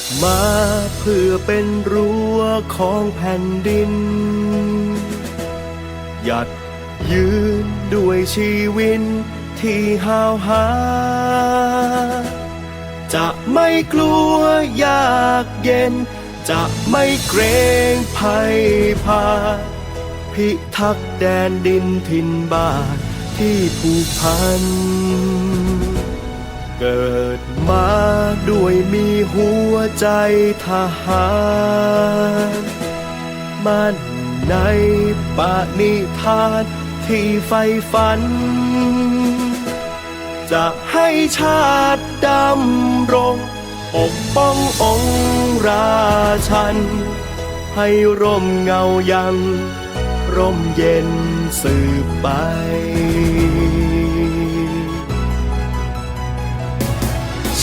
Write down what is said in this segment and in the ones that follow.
ดมาเพื่อเป็นรั้วของแผ่นดิน หยัดยืนด้วยชีวิตที่หาวหา จะไม่กลัวยากเย็น จะไม่เกรงภัยพา พิทักษ์แดนดินถิ่นบ้านที่ผูกพัน เกิดมาด้วยมีหัวใจทหารมั่นในปณิธานที่ใฝ่ฝัน จะให้ชาติดำรงปกป้ององค์ราชัน ให้ร่มเงายัง ร่มเย็นสืบไป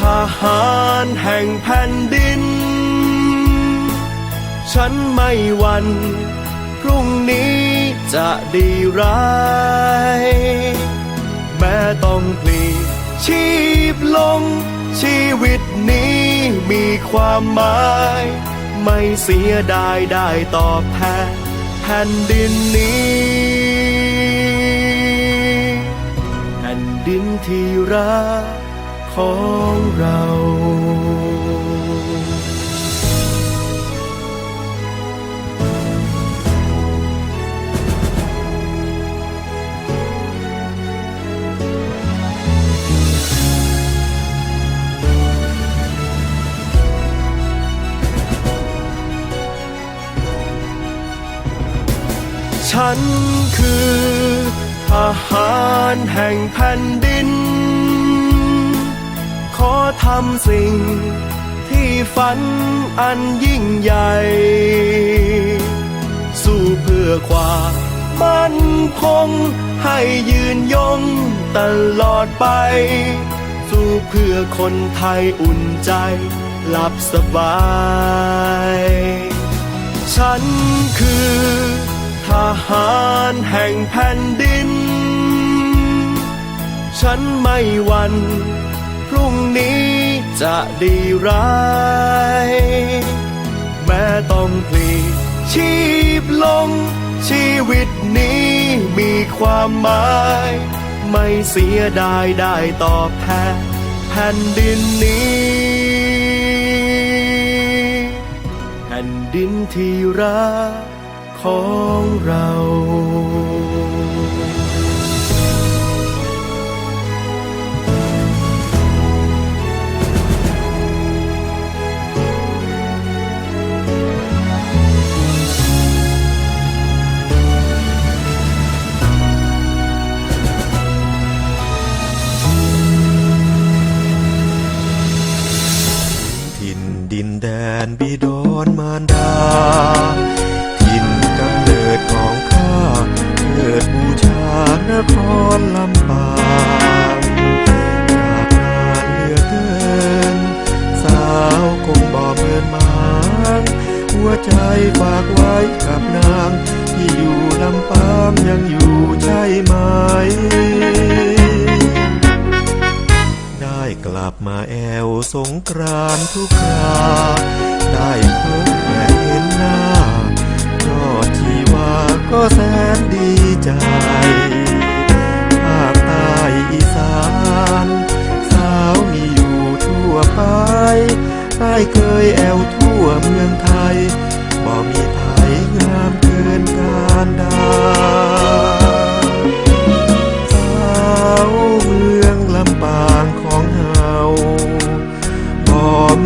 ทหารแห่งแผ่นดิน ฉันไม่วันพรุ่งนี้จะดีร้าย แม้ต้องพลีชีพลง ชีวิตนี้มีความหมาย ไม่เสียดายได้ตอบแทนแผ่นดินนี้แผ่นดินที่รัก ของเราฉันคือทหารแห่งแผ่นดิน อทำสิ่ง ที่ฝันอันยิ่งใหญ่ สู้เพื่อความมั่นคง ให้ยืนยงตลอดไป สู้เพื่อคนไทยอุ่นใจ หลับสบาย ฉันคือทหารแห่งแผ่นดิน ฉันไม่หวั่น พรุ่งนี้จะดีร้าย แม้ต้องพลีชีพลง ชีวิตนี้มีความหมาย ไม่เสียดายได้ตอบแทนแผ่นดินนี้ แผ่นดินที่รักของเรา นบิดอนมารดา ลับมาแอวสงกรานทุกคราได้พบและเห็นหน้ายอดชีวาก็แสนดีใจ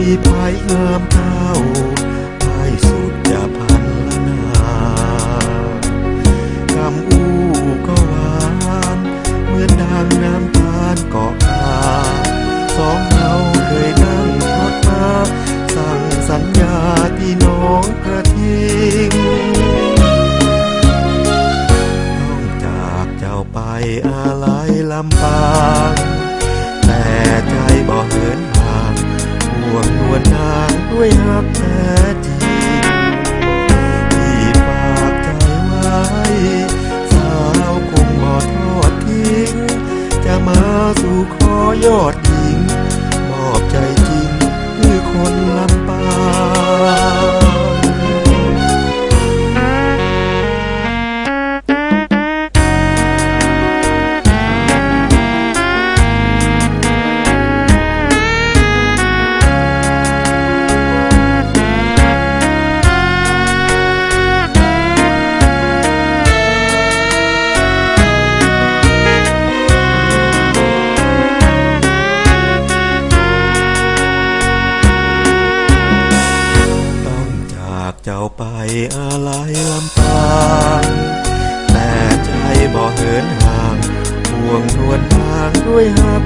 ีภัยงามเท่า เจ้าไปอะไรลำพางแต่ใจบ่เหินห่างห่วงนวลทางด้วยหัก